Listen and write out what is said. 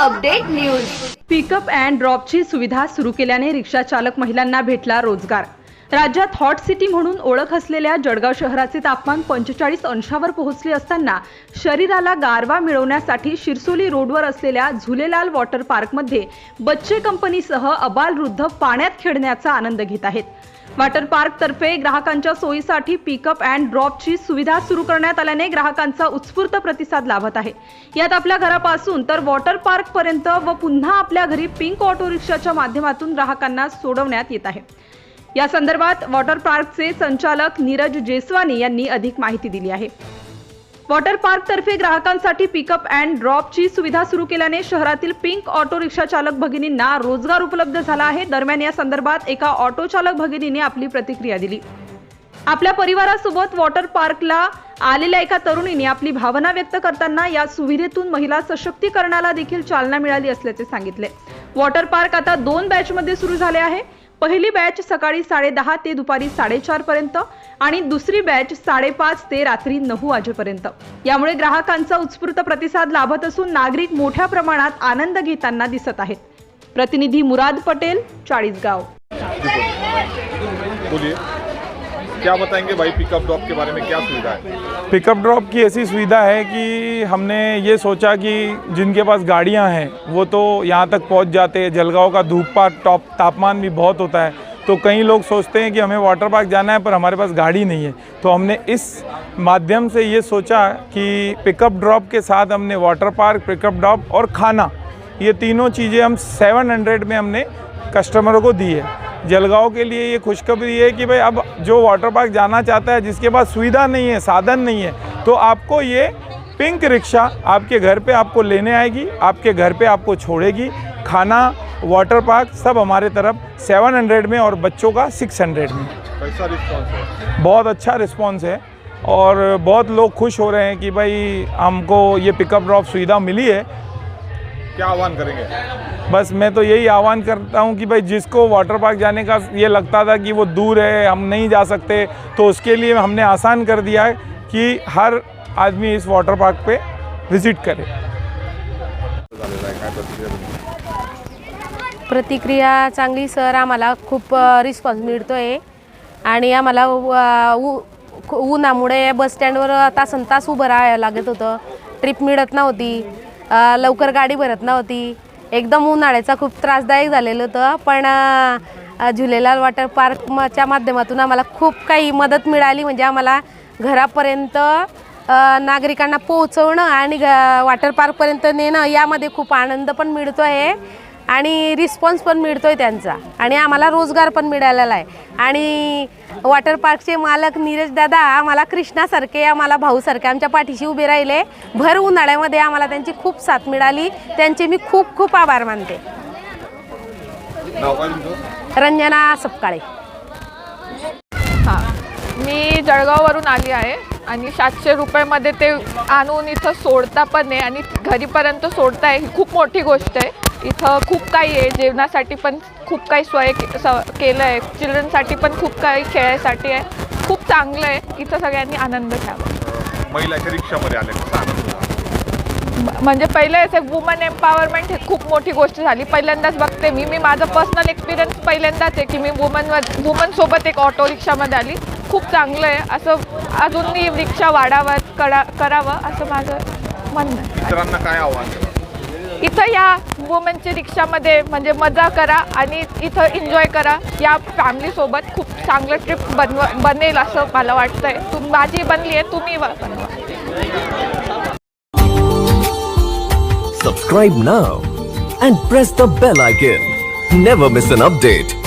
Update news. Pickup and ड्रॉपची सुविधा सुरू केल्याने रिक्षा चालक महिलांना भेटला रोजगार. राज्यात हॉट सिटी म्हणून ओळख असलेल्या जळगाव शहराचे तापमान पंचेचाळीस अंशावर पोहोचले असताना शरीराला गारवा मिळवण्यासाठी शिरसोली रोडवर असलेल्या झुलेलाल वॉटर पार्कमध्ये बच्चे कंपनीसह अबालवृद्ध पाण्यात खेळण्याचा आनंद घेत आहेत. वॉटर पार्क तर्फे ग्राहकांच्या सोयीसाठी पिकअप अँड ड्रॉपची सुविधा सुरू करण्यात आल्याने ग्राहकांचा उत्स्फूर्त प्रतिसाद लाभत आहे. यात आपल्या घरापासून तर वॉटर पार्क पर्यंत व पुन्हा आपल्या घरी पिंक ऑटो रिक्षाच्या माध्यमातून ग्राहकांना सोडवण्यात येत आहे. या संदर्भात वॉटर पार्कचे संचालक नीरज जेसवानी यांनी अधिक माहिती दिली आहे. वॉटर पार्क तर्फे ग्राहकांसाठी पिकअप अँड ड्रॉपची सुविधा सुरू केल्याने शहरातील पिंक ऑटो रिक्षा चालक भगिनींना रोजगार उपलब्ध झाला आहे. दरम्यान या संदर्भात एका ऑटो चालक भगिनीने आपली प्रतिक्रिया दिली. आपल्या परिवारासोबत वॉटर पार्कला आलेल्या एका तरुणीने आपली भावना व्यक्त करताना या सुविधेतून महिला सशक्तीकरणाला देखील चालना मिळाली असल्याचे सांगितले. वॉटर पार्क आता दोन बॅचमध्ये सुरू झाले आहे. पहिली बॅच सकाळी साडेदहा ते दुपारी साडेचार पर्यंत आणि दुसरी बॅच साडेपाच ते रात्री नऊ वाजेपर्यंत. यामुळे ग्राहकांचा उत्स्फूर्त प्रतिसाद लाभत असून नागरिक मोठ्या प्रमाणात आनंद घेताना दिसत आहेत. प्रतिनिधी मुराद पटेल चाळीसगाव. क्या बताएँगे भाई पिकअप ड्रॉप के बारे में, क्या सुविधा है? पिकअप ड्रॉप की ऐसी सुविधा है कि हमने ये सोचा कि जिनके पास गाड़ियाँ हैं, वो तो यहाँ तक पहुँच जाते हैं। जलगांव का धूप पाक टॉप तापमान भी बहुत होता है। तो कई लोग सोचते हैं कि हमें वाटर पार्क जाना है, पर हमारे पास गाड़ी नहीं है। तो हमने इस माध्यम से ये सोचा कि पिकअप ड्रॉप के साथ हमने वाटर पार्क पिकअप ड्रॉप और खाना, ये तीनों चीज़ें हम 700 में हमने कस्टमरों को दी है। जलगांव के लिए ये खुशखबरी है कि भाई अब जो वाटर पार्क जाना चाहता है जिसके पास सुविधा नहीं है साधन नहीं है तो आपको ये पिंक रिक्शा आपके घर पे आपको लेने आएगी आपके घर पे आपको छोड़ेगी। खाना वाटर पार्क सब हमारे तरफ़ 700 में और बच्चों का 600 में। कैसा रिस्पॉन्स है? बहुत अच्छा रिस्पॉन्स है और बहुत लोग खुश हो रहे हैं कि भाई हमको ये पिकअप ड्रॉप सुविधा मिली है। क्या आह्वान करेंगे? बस मैं तो यही आह्वान करता हूँ कि भाई जिसको वाटर पार्क जाने का ये लगता था कि वो दूर है हम नहीं जा सकते तो उसके लिए हमने आसान कर दिया है कि हर आदमी इस वाटर पार्क पे विजिट करे। प्रतिक्रिया चांगली सर आम्हाला खूप रिस्पॉन्स मिळतो आहे आणि आम्हाला उ- उ- उन्हामुळे बस स्टँडवर तासन तास उभं राहायला लागत होतं. ट्रिप मिळत नव्हती. लवकर गाडी भरत नव्हती. एकदम उन्हाळ्याचा खूप त्रासदायक झालेलं होतं. पण झुलेलाल वॉटर पार्कच्या माध्यमातून आम्हाला खूप काही मदत मिळाली. म्हणजे आम्हाला घरापर्यंत नागरिकांना पोहोचवणं आणि वॉटर पार्कपर्यंत नेणं यामध्ये खूप आनंद पण मिळतो आहे आणि रिस्पॉन्स पण मिळतो आहे त्यांचा. आणि आम्हाला रोजगार पण मिळालेला आहे. आणि वॉटर पार्कचे मालक नीरज दादा आम्हाला कृष्णासारखे आम्हाला भाऊसारखे आमच्या पाठीशी उभे राहिले. भर उन्हाळ्यामध्ये आम्हाला त्यांची खूप साथ मिळाली. त्यांचे मी खूप खूप आभार मानते. रंजना सपकाळे. हां. मी जळगाववरून आली आहे आणि सातशे रुपयामध्ये ते आणून इथं सोडता पण आहे आणि घरीपर्यंत सोडताय ही खूप मोठी गोष्ट आहे. इथं खूप काही आहे जेवणासाठी पण खूप काही सोय के- स- केलं आहे चिल्ड्रनसाठी पण खूप काही खेळायसाठी आहे. खूप चांगलं आहे. इथं सगळ्यांनी आनंद घ्यावा. महिला एका रिक्षामध्ये आले म्हणजे पहिले असे वुमन एम्पॉवरमेंट हे खूप मोठी गोष्ट झाली. पहिल्यांदाच बघते मी. मी माझं पर्सनल एक्सपिरियन्स पहिल्यांदाच आहे की मी वुमन वुमनसोबत एक ऑटो रिक्षामध्ये आली. खूप चांगलं आहे. असं अजूनही रिक्षा वाढावं करा करावं असं माझं म्हणणं आहे. इतरांना काय आव्हान? इथं या वुमेनच्या रिक्षामध्ये म्हणजे मजा करा आणि इथं एन्जॉय करा. या फॅमिलीसोबत खूप चांगलं ट्रिप बनव बनेल असं मला वाटतंय. तुम माझी बनली आहे तुम्ही बनवा. Subscribe now and press the bell icon never miss an update